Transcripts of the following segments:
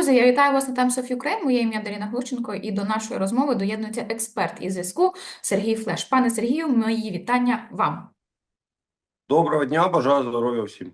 Друзі, я вітаю вас на Times of Ukraine. Моє ім'я Даріна Глушенко, і до нашої розмови доєднується експерт із зв'язку Сергій Флеш. Пане Сергію, мої вітання вам. Доброго дня, бажаю здоров'я всім.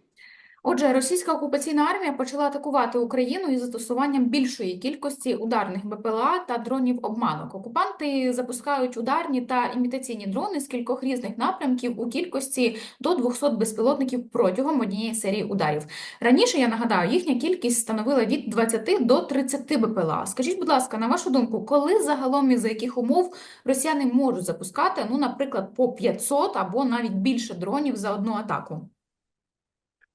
Отже, російська окупаційна армія почала атакувати Україну із застосуванням більшої кількості ударних БПЛА та дронів обманок. Окупанти запускають ударні та імітаційні дрони з кількох різних напрямків у кількості до 200 безпілотників протягом однієї серії ударів. Раніше я нагадаю, їхня кількість становила від 20 до 30 БПЛА. Скажіть, будь ласка, на вашу думку, коли загалом і за яких умов росіяни можуть запускати, ну, наприклад, по 500 або навіть більше дронів за одну атаку?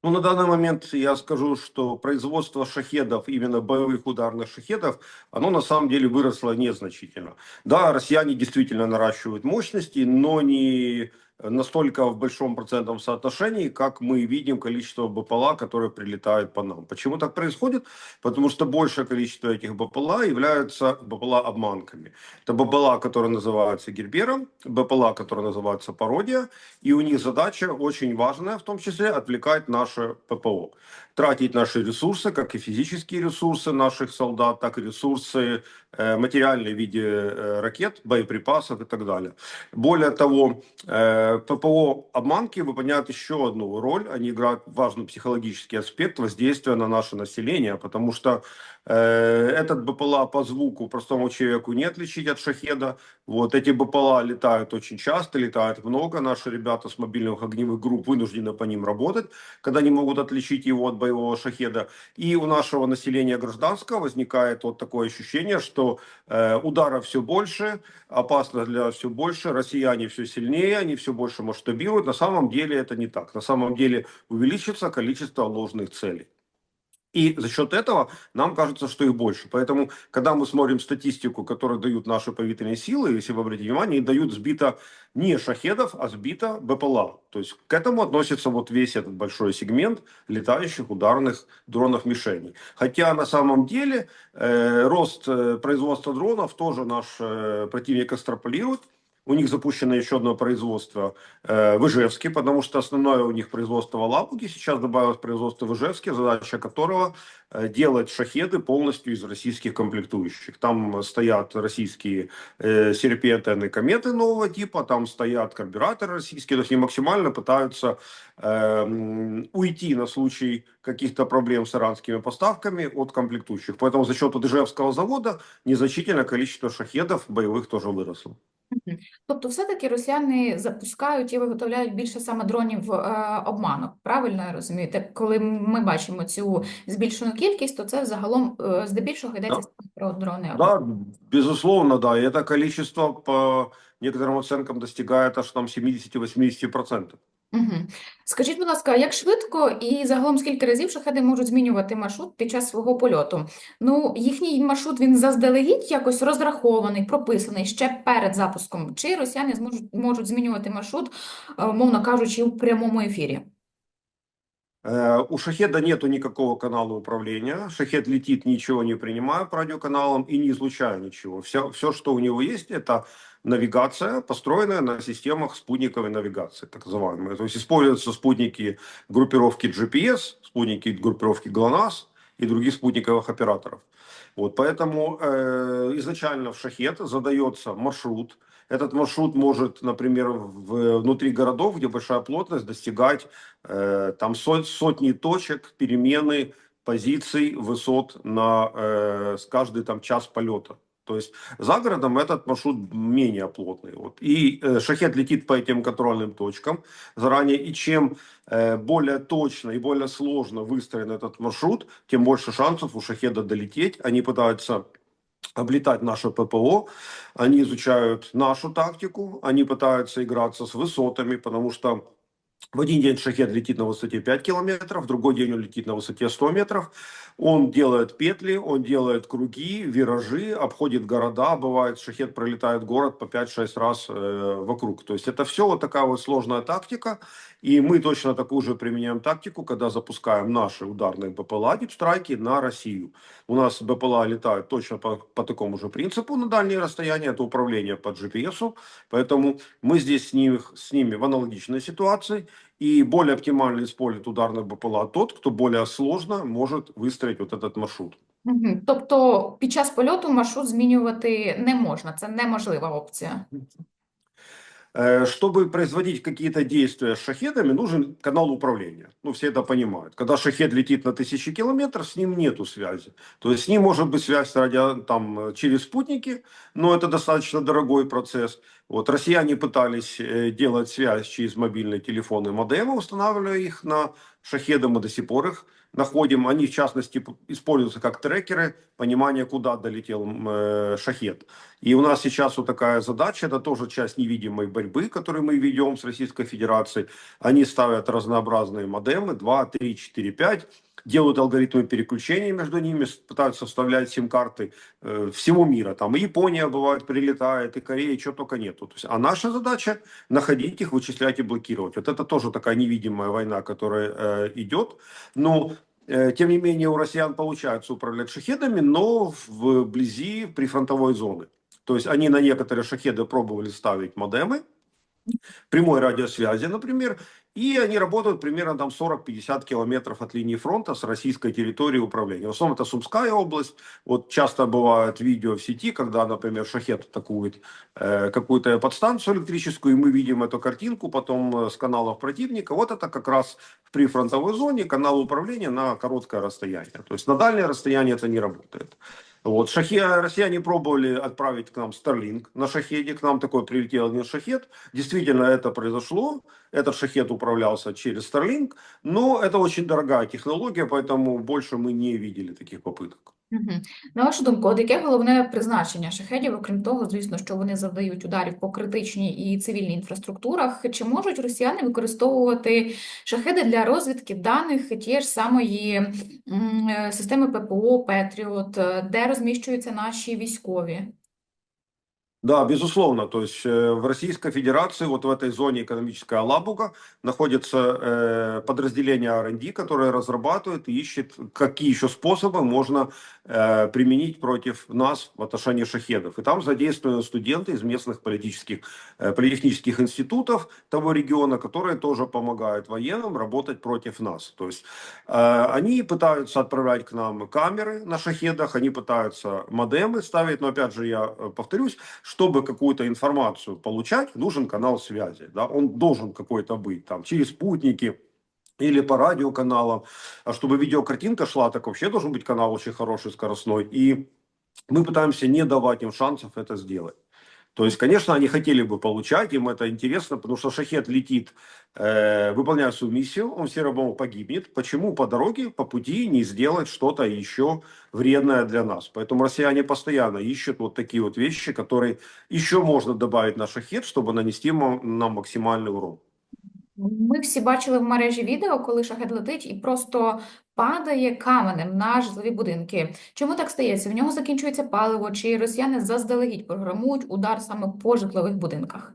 Ну, на данный момент я скажу, что производство шахедов, именно боевых ударных шахедов, оно на самом деле выросло незначительно. Да, россияне действительно наращивают мощности, но не настолько в большом процентном соотношении, как мы видим количество БПЛА, которые прилетают по нам. Почему так происходит? Потому что большее количество этих БПЛА являются БПЛА-обманками. Это БПЛА, которые называются Гербером, БПЛА, которые называются Пародия, и у них задача очень важная, в том числе отвлекать наше ППО. Тратить наши ресурсы, как и физические ресурсы наших солдат, так и ресурсы э, материальные в виде э, ракет, боеприпасов и так далее. Более того, э, ППО обманки выполняют еще одну роль. Они играют важный психологический аспект воздействия на наше население, потому что э, этот БПЛА по звуку простому человеку не отличить от шахеда. Вот эти БПЛА летают очень часто, летают много. Наши ребята с мобильных огневых групп вынуждены по ним работать, когда не могут отличить его от боевого шахеда. И у нашего населения гражданского возникает вот такое ощущение, что э, удара все больше, опасность для все больше, россияне все сильнее, они все больше масштабируют. На самом деле это не так. На самом деле увеличится количество ложных целей. И за счет этого нам кажется, что их больше. Поэтому, когда мы смотрим статистику, которую дают наши повитренные силы, если вы обратите внимание, дают сбито не шахедов, а сбито БПЛА. То есть к этому относится вот весь этот большой сегмент летающих ударных дронов мишеней. Хотя на самом деле э, рост э, производства дронов тоже наш э, противник экстраполирует. У них запущено еще одно производство э, в Ижевске, потому что основное у них производство в Алабуге. Сейчас добавилось производство в Ижевске, задача которого э, делать шахеды полностью из российских комплектующих. Там стоят российские э, серпиантенны кометы нового типа, там стоят карбюраторы российские, то есть они максимально пытаются э, уйти на случай каких-то проблем с иранскими поставками от комплектующих. Поэтому за счет Ижевского завода незначительное количество шахедов боевых тоже выросло. Тобто, все-таки росіяни запускають і виготовляють більше саме дронів е, обманок. Правильно я розумію? Так, коли ми бачимо цю збільшену кількість, то це взагалом е, здебільшого йдеться Да. про дрони. Да, безусловно, да. И это количество по некоторым оценкам достигає аж там 70-80%. Мгм. Скажіть, будь ласка, як швидко і загалом скільки разів шахеди можуть змінювати маршрут під час свого польоту? Ну, їхній маршрут він заздалегідь якось розрахований, прописаний ще перед запуском, чи росіяни зможуть можуть змінювати маршрут, мовно кажучи, у прямому ефірі? Э, У шахеда нету никакого канала управления. Шахед летит, ничего не принимая по радиоканалам и не излучая ничего. Все, все, что у него есть, это навигация, построенная на системах спутниковой навигации, так называемые. То есть используются спутники группировки GPS, спутники группировки ГЛОНАСС и других спутниковых операторов. Вот, поэтому э, изначально в шахет задается маршрут. Этот маршрут может, например, внутри городов, где большая плотность, достигать э, там сот, сотни точек, перемены позиций, высот на э, с каждый там час полета. То есть за городом этот маршрут менее плотный. Вот. И э, шахет летит по этим контрольным точкам заранее. И чем э, более точно и более сложно выстроен этот маршрут, тем больше шансов у шахеда долететь. Они пытаются облетать наше ППО, они изучают нашу тактику, они пытаются играться с высотами, потому что в один день шахет летит на высоте 5 километров, в другой день он летит на высоте 100 метров. Он делает петли, он делает круги, виражи, обходит города. Бывает, шахет пролетает город по 5-6 раз э, вокруг. То есть это все вот такая вот сложная тактика. И мы точно такую же применяем тактику, когда запускаем наши ударные БПЛА дипстрайки на Россию. У нас БПЛА летают точно по, по такому же принципу на дальние расстояния. Это управление по GPS. Поэтому мы здесь с ними, с ними в аналогичной ситуации. И более оптимально использует ударный БПЛА тот, кто более сложно может выстроить вот этот маршрут. Мгм. Тобто під час польоту маршрут змінювати не можна, це неможлива опція. Э, Чтобы производить какие-то действия с шахедами, нужен канал управления. Ну, все это понимают. Когда шахед летит на тысячи километров, с ним нету связи. То есть с ним может быть связь радио, там, через спутники, но это достаточно дорогой процесс. Вот россияне пытались э, делать связь через мобильные телефоны модемы, устанавливая их на шахеды, мы до сих пор их находим. Они, в частности, используются как трекеры понимания, куда долетел э, шахед. И у нас сейчас вот такая задача, это тоже часть невидимой борьбы, которую мы ведем с Российской Федерацией. Они ставят разнообразные модемы, 2, 3, 4, 5, делают алгоритмы переключения между ними, пытаются вставлять сим-карты э, всего мира. Там и Япония бывает прилетает, и Корея, чего только нету. То есть, а наша задача находить их, вычислять и блокировать. Вот это тоже такая невидимая война, которая э, идет. Но Э, Тем не менее, у россиян получается управлять шахедами, но вблизи прифронтовой зоны. То есть они на некоторые шахеды пробовали ставить модемы, прямой радиосвязи, например, и они работают примерно там 40-50 километров от линии фронта с российской территории управления. В основном это Сумская область. Вот часто бывают видео в сети, когда, например, шахет атакует э, какую-то подстанцию электрическую, и мы видим эту картинку потом э, с каналов противника. Вот это как раз в прифронтовой зоне канал управления на короткое расстояние. То есть на дальнее расстояние это не работает. Вот, шахе, россияне пробовали отправить к нам Starlink на шахеде, к нам такой прилетел один шахет. Действительно, это произошло. Этот шахет управлялся через Starlink, но это очень дорогая технология, поэтому больше мы не видели таких попыток. На вашу думку, от яке головне призначення шахедів, окрім того, звісно, що вони завдають ударів по критичній і цивільній інфраструктурах, чи можуть росіяни використовувати шахеди для розвідки даних тієї ж самої системи ППО Петріот, де розміщуються наші військові? Да, безусловно. То есть э, в Российской Федерации, вот в этой зоне экономической Алабуга, находится э, подразделение R&D, которое разрабатывает и ищет, какие еще способы можно э, применить против нас в отношении шахедов. И там задействованы студенты из местных политических, э, политехнических институтов того региона, которые тоже помогают военным работать против нас. То есть э, они пытаются отправлять к нам камеры на шахедах, они пытаются модемы ставить, но опять же я повторюсь, чтобы какую-то информацию получать, нужен канал связи. Да? Он должен какой-то быть там через спутники или по радиоканалам. А чтобы видеокартинка шла, так вообще должен быть канал очень хороший, скоростной. И мы пытаемся не давать им шансов это сделать. То есть, конечно, они хотели бы получать, им это интересно, потому что шахет летит, э, выполняя свою миссию, он все равно погибнет. Почему по дороге, по пути не сделать что-то еще вредное для нас? Поэтому россияне постоянно ищут вот такие вот вещи, которые еще можно добавить на шахет, чтобы нанести ему- нам максимальный урон. Ми всі бачили в мережі відео, коли шахед летить і просто падає каменем на житлові будинки. Чому так стається? В нього закінчується паливо, чи росіяни заздалегідь програмують удар саме по житлових будинках?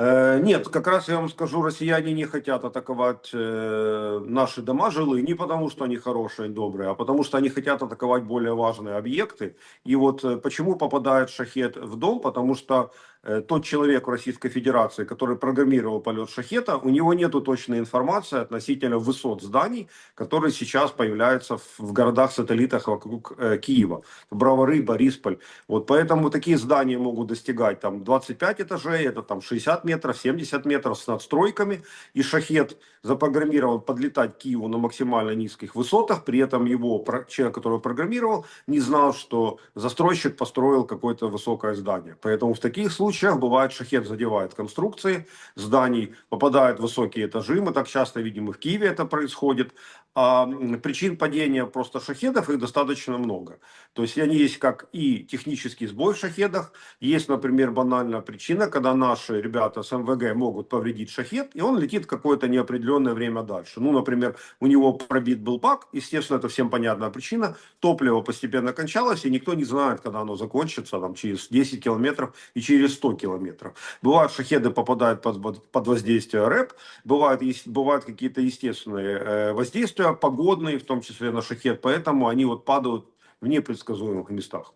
Э, Нет, как раз я вам скажу, россияне не хотят атаковать э, наши дома жилые не потому, что они хорошие и добрые, а потому что они хотят атаковать более важные объекты. И вот э, почему попадает шахет в дом? Потому что э, тот человек в Российской Федерации, который программировал полет шахета, у него нет точной информации относительно высот зданий, которые сейчас появляются в, городах-сателлитах вокруг э, Киева. Бровары, Борисполь. Вот поэтому такие здания могут достигать там 25 этажей, это там 60 метров, 70 метров с надстройками. И шахет запрограммирован подлетать к Киеву на максимально низких высотах. При этом его человек, который программировал, не знал, что застройщик построил какое-то высокое здание. Поэтому в таких случаях бывает шахет задевает конструкции зданий, попадает в высокие этажи. Мы так часто видим и в Киеве это происходит. А причин падения просто шахедов их достаточно много. То есть они есть как и технический сбой в шахедах, есть, например, банальная причина, когда наши ребята с МВГ могут повредить шахед, и он летит какое-то неопределенное время дальше. Ну, например, у него пробит был бак, естественно, это всем понятная причина, топливо постепенно кончалось, и никто не знает, когда оно закончится, там, через 10 километров и через 100 километров. Бывают шахеды попадают под, под воздействие РЭП, бывают, есть- бывают какие-то естественные э, воздействия, погодные, в том числе на шахет, поэтому они вот падают в непредсказуемых местах.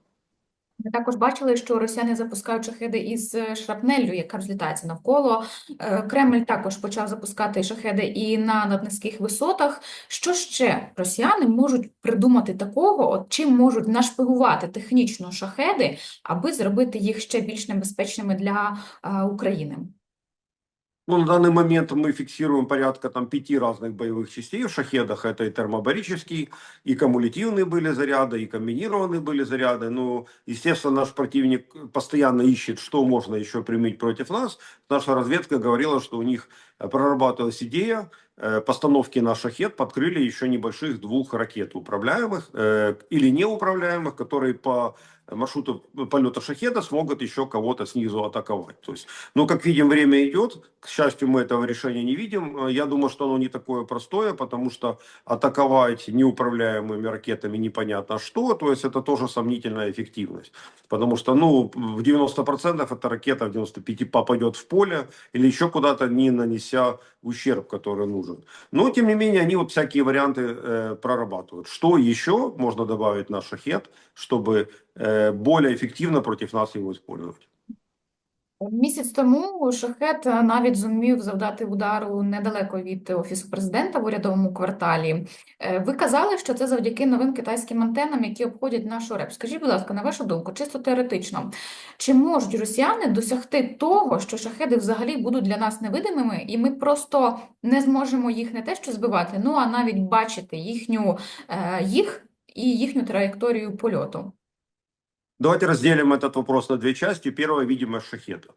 Ми також бачили, що росіяни запускають шахеди із е, шрапнеллю, яка розлітається навколо. Е, Кремль також почав запускати шахеди і на наднизьких висотах. Що ще росіяни можуть придумати такого, от чим можуть нашпигувати технічно шахеди, аби зробити їх ще більш небезпечними для е, України? Ну, на данный момент мы фиксируем порядка там пяти разных боевых частей в шахедах. Это и термобарический, и кумулятивные были заряды, и комбинированные были заряды. Ну, естественно, наш противник постоянно ищет, что можно еще применить против нас. Наша разведка говорила, что у них э, прорабатывалась идея э, постановки на шахет подкрыли еще небольших двух ракет управляемых э, или неуправляемых, которые по маршруту полета шахеда смогут еще кого-то снизу атаковать. То есть, ну, как видим, время идет. К счастью, мы этого решения не видим. Э, Я думаю, что оно не такое простое, потому что атаковать неуправляемыми ракетами непонятно что. То есть, это тоже сомнительная эффективность. Потому что, ну, в 90% эта ракета в 95% попадет в поле или еще куда-то, не нанеся ущерб, который нужен. Но, тем не менее, они вот всякие варианты э, прорабатывают. Что еще можно добавить на шахет, чтобы э, более эффективно против нас его использовать? Місяць тому шахет е, навіть зумів завдати удару недалеко від офісу президента в урядовому кварталі. Е, Ви казали, що це завдяки новим китайським антенам, які обходять нашу РЕП. Скажіть, будь ласка, на вашу думку, чисто теоретично, чи можуть росіяни досягти того, що шахеди взагалі будуть для нас невидимими, і ми просто не зможемо їх не те що збивати, ну а навіть бачити їхню е, їх і їхню траєкторію польоту? Давайте разделим этот вопрос на две части. Первая, видимость шахета.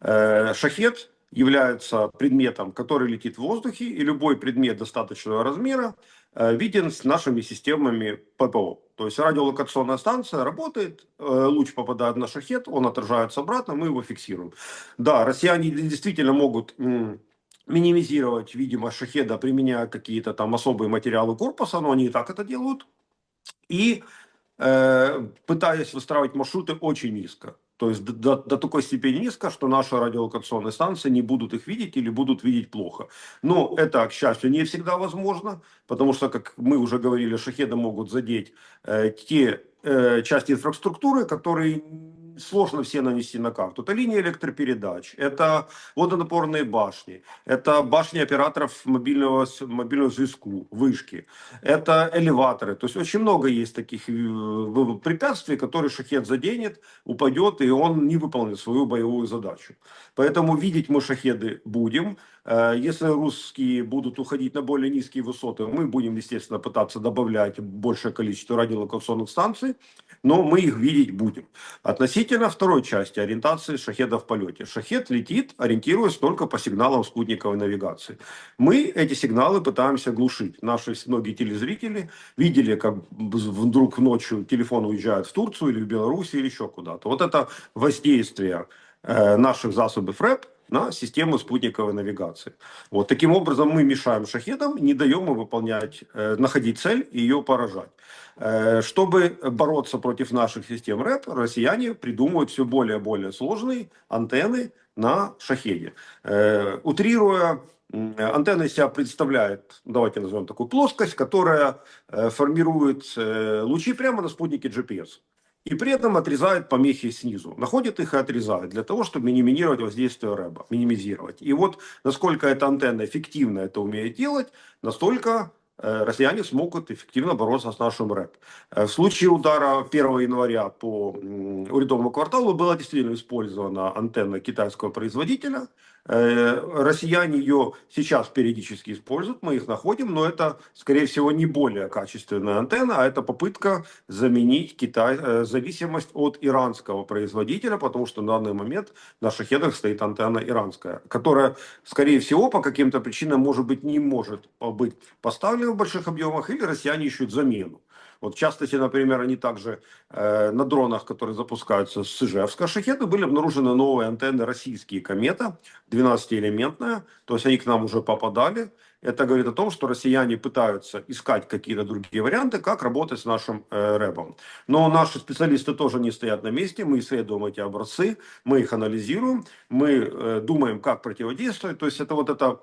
Э, Шахет является предметом, который летит в воздухе, и любой предмет достаточного размера э, виден с нашими системами ППО. То есть радиолокационная станция работает, э, луч попадает на шахет, он отражается обратно, мы его фиксируем. Да, россияне действительно могут минимизировать видимость шахеда, применяя какие-то там особые материалы корпуса, но они и так это делают. И э, пытаясь выстраивать маршруты очень низко. То есть до- до, такой степени низко, что наши радиолокационные станции не будут их видеть или будут видеть плохо. Но это, к счастью, не всегда возможно, потому что, как мы уже говорили, шахеды могут задеть э, те э, части инфраструктуры, которые сложно все нанести на карту. Это линии электропередач, это водонапорные башни, это башни операторов мобильного, мобильного зв'язку, вышки, это элеваторы. То есть очень много есть таких э, препятствий, которые шахет заденет, упадет, и он не выполнит свою боевую задачу. Поэтому видеть мы шахеды будем. Э, Если русские будут уходить на более низкие высоты, мы будем, естественно, пытаться добавлять большее количество радиолокационных станций, но мы их видеть будем. Относительно второй части ориентации шахеда в полете. Шахет летит, ориентируясь только по сигналам спутниковой навигации. Мы эти сигналы пытаемся глушить. Наши многие телезрители видели, как вдруг ночью телефон уезжает в Турцию или в Беларусь или еще куда-то. Вот это воздействие э, наших засобов РЭП на систему спутниковой навигации. Вот таким образом мы мешаем шахедам, не даем им выполнять, э, находить цель и ее поражать. Э, Чтобы бороться против наших систем РЭП, россияне придумывают все более и более сложные антенны на шахеде. Э, Утрируя, антенна из себя представляет, давайте назовем такую плоскость, которая э, формирует э, лучи прямо на спутнике GPS. И при этом отрезает помехи снизу. Находит их и отрезает для того, чтобы минимизировать воздействие рэба, минимизировать. И вот насколько эта антенна эффективно это умеет делать, настолько э, россияне смогут эффективно бороться с нашим рэп. Э, В случае удара 1 января по урядовому кварталу была действительно использована антенна китайского производителя. Э, Россияне ее сейчас периодически используют, мы их находим, но это, скорее всего, не более качественная антенна, а это попытка заменить Китай, э, зависимость от иранского производителя, потому что на данный момент на шахедах стоит антенна иранская, которая, скорее всего, по каким-то причинам, может быть, не может быть поставлена в больших объемах, или россияне ищут замену. Вот в частности, например, они также э, на дронах, которые запускаются с Ижевска шахеды, были обнаружены новые антенны российские «Комета», 12-элементная, то есть они к нам уже попадали. Это говорит о том, что россияне пытаются искать какие-то другие варианты, как работать с нашим э, рэпом. Но наши специалисты тоже не стоят на месте, мы исследуем эти образцы, мы их анализируем, мы э, думаем, как противодействовать. То есть это вот это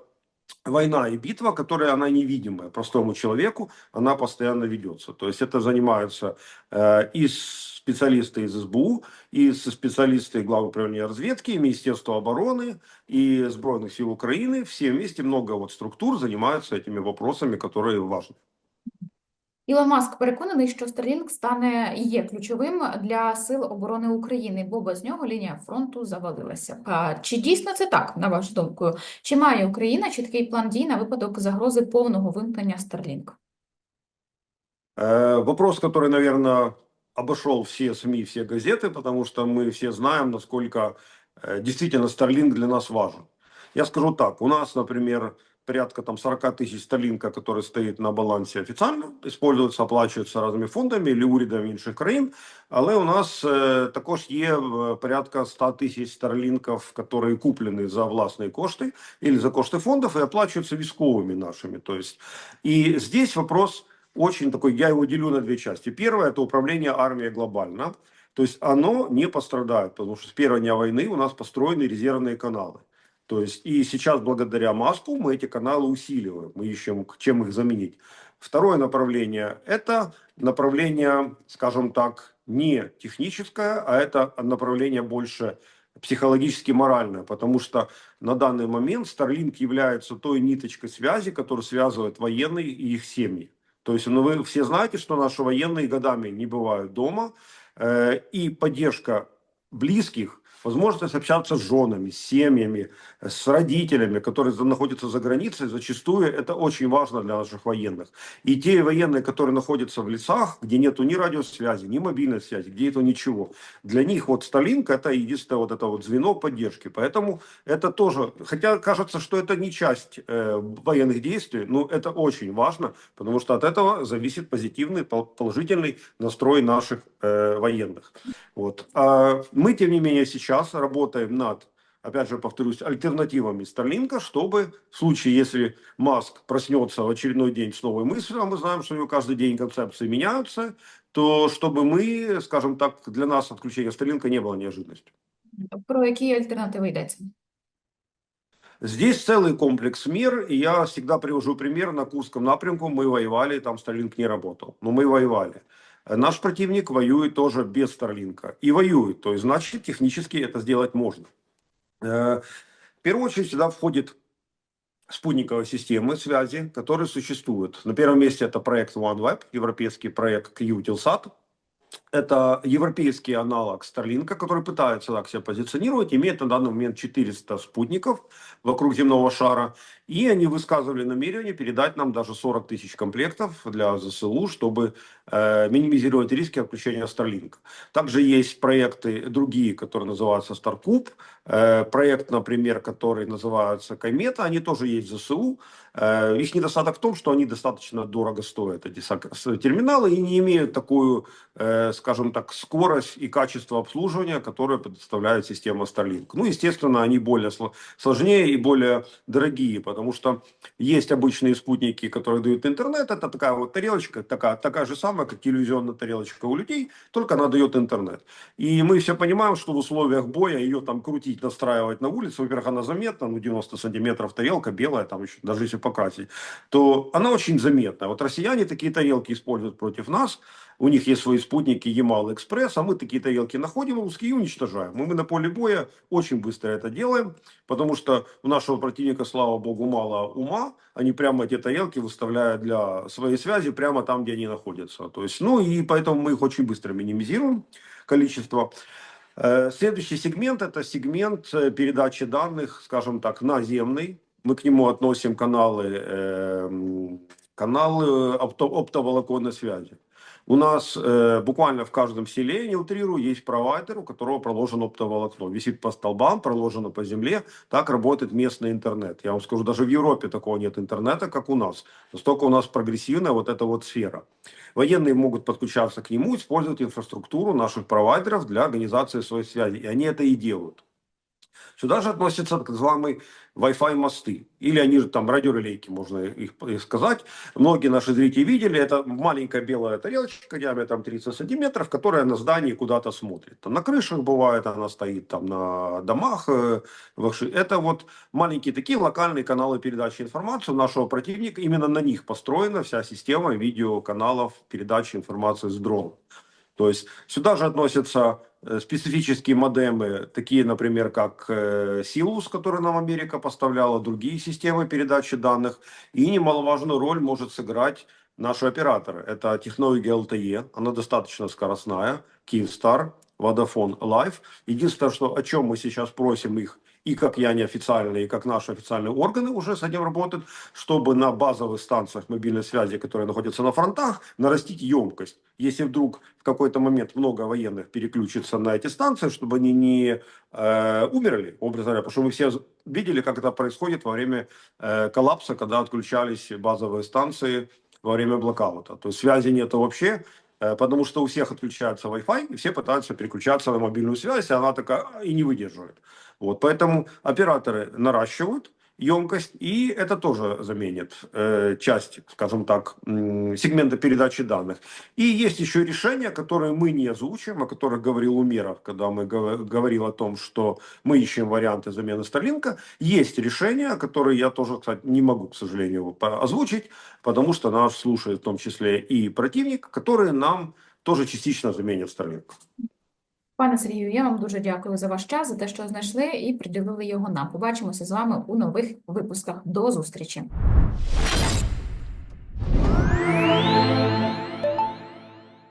война и битва, которая она невидимая простому человеку, она постоянно ведется. То есть это занимаются э, и специалисты из СБУ, и специалисты Главного управления разведки, и Министерства обороны, и Сбройных сил Украины. Все вместе, много вот структур занимаются этими вопросами, которые важны. Ілон Маск переконаний, що Starlink стане і є ключовим для сил оборони України, бо без нього лінія фронту завалилася. А чи дійсно це так, на вашу думку? Чи має Україна чіткий план дій на випадок загрози повного вимкнення Starlink? Э, Вопрос, который, наверное, обошел все СМИ, все газеты, потому что мы все знаем, насколько э, действительно Starlink для нас важен. Я скажу так, у нас, например, порядка там 40 тысяч Starlink, который стоит на балансе официально, используется, оплачивается разными фондами или урядами інших країн, але у нас е, також є е, порядка 100 тисяч старлінків, які куплені за власні кошти или за кошти фондов и оплачиваются військовыми нашими. То есть, и здесь вопрос очень такой, я его делю на две части. Первое – это управление армией глобально. То есть оно не пострадает, потому что с первого дня войны у нас построены резервные каналы. То есть и сейчас благодаря Маску мы эти каналы усиливаем, мы ищем, чем их заменить. Второе направление – это направление, скажем так, не техническое, а это направление больше психологически моральное, потому что на данный момент Starlink является той ниточкой связи, которая связывает военные и их семьи. То есть, ну, вы все знаете, что наши военные годами не бывают дома, э, и поддержка близких, возможность общаться с женами, с семьями, с родителями, которые находятся за границей, зачастую это очень важно для наших военных. И те военные, которые находятся в лесах, где нету ни радиосвязи, ни мобильной связи, где это ничего, для них вот Starlink это единственное вот это вот звено поддержки. Поэтому это тоже, хотя кажется, что это не часть э, военных действий, но это очень важно, потому что от этого зависит позитивный, пол- положительный настрой наших э, военных. Вот. А мы, тем не менее, сейчас работаем над, опять же, повторюсь, альтернативами Старлинка, чтобы в случае, если Маск проснется в очередной день с новой мыслью, а мы знаем, что у него каждый день концепции меняются, то чтобы мы, скажем так, для нас отключение Старлинка не было неожиданностью. Про які альтернативи йдеться? Здесь целый комплекс мер, и я всегда привожу пример на Курском напрямку. Мы воевали, там Старлинк не работал, но мы воевали. Наш противник воюет тоже без Старлинка. И воюет, то есть, значит, технически это сделать можно. Э, В первую очередь сюда входит спутниковые системы связи, которые существуют. На первом месте это проект OneWeb, европейский проект QTilsat. Это европейский аналог Старлинка, который пытается так себя позиционировать, имеет на данный момент 400 спутников вокруг земного шара, и они высказывали намерение передать нам даже 40 тысяч комплектов для ЗСУ, чтобы э, минимизировать риски отключения Старлинка. Также есть проекты другие, которые называются Старкуб, э, проект, например, который называется Комета, они тоже есть в ЗСУ. Э, их недостаток в том, что они достаточно дорого стоят, эти терминалы, и не имеют такую, э, скажем так, скорость и качество обслуживания, которое предоставляет система Starlink. Ну, естественно, они более сло- сложнее и более дорогие, потому что есть обычные спутники, которые дают интернет, это такая вот тарелочка, такая, такая же самая, как телевизионная тарелочка у людей, только она дает интернет. И мы все понимаем, что в условиях боя ее там крутить, настраивать на улице, во-первых, она заметна, ну 90 сантиметров тарелка белая, там еще даже если покрасить, то она очень заметна. Вот россияне такие тарелки используют против нас, у них есть свои спутники Ямал Экспресс, а мы такие тарелки находим русские и уничтожаем. Мы на поле боя очень быстро это делаем, потому что у нашего противника, слава богу, мало ума, они прямо эти тарелки выставляют для своей связи прямо там, где они находятся. То есть, ну и поэтому мы их очень быстро минимизируем, количество. Э, Следующий сегмент – это сегмент э, передачи данных, скажем так, наземный. Мы к нему относим каналы, эм, каналы опто- оптоволоконной связи. У нас э, буквально в каждом селе, не утрирую, есть провайдер, у которого проложено оптоволокно. Висит по столбам, проложено по земле. Так работает местный интернет. Я вам скажу, даже в Европе такого нет интернета, как у нас. Настолько у нас прогрессивная вот эта вот сфера. Военные могут подключаться к нему, использовать инфраструктуру наших провайдеров для организации своей связи. И они это и делают. Сюда же относятся так называемые Wi-Fi мосты, или они же там радиорелейки, можно их, сказать. Многие наши зрители видели, это маленькая белая тарелочка диаметром 30 сантиметров, которая на здании куда-то смотрит. На крышах бывает, она стоит там на домах. э, Это вот маленькие такие локальные каналы передачи информации у нашего противника. Именно на них построена вся система видеоканалов передачи информации с дронов. То есть сюда же относятся специфические модемы, такие, например, как э, Силус, который нам Америка поставляла, другие системы передачи данных. И немаловажную роль может сыграть наши операторы. Это технология LTE, она достаточно скоростная, Kyivstar, Vodafone Live. Единственное, что, о чем мы сейчас просим их, и как я неофициальные, и как наши официальные органы уже с этим работают, чтобы на базовых станциях мобильной связи, которые находятся на фронтах, нарастить емкость. Если вдруг в какой-то момент много военных переключится на эти станции, чтобы они не э, умерли, образно говоря, потому что мы все видели, как это происходит во время э, коллапса, когда отключались базовые станции во время блокаута. То есть связи нет вообще, потому что у всех отключается Wi-Fi, и все пытаются переключаться на мобильную связь, и она такая «А, и не выдерживает. Вот, поэтому операторы наращивают емкость, и это тоже заменит э, часть, скажем так, м, сегмента передачи данных. И есть еще решения, которые мы не озвучиваем, о которых говорил Умеров, когда мы гов- говорил о том, что мы ищем варианты замены Старлинка. Есть решения, которые я тоже, кстати, не могу, к сожалению, озвучить, потому что нас слушает в том числе и противник, которые нам тоже частично заменят Старлинк. Пане Сергію, я вам дуже дякую за ваш час, за те, що знайшли і приділили його нам. Побачимося з вами у нових випусках. До зустрічі.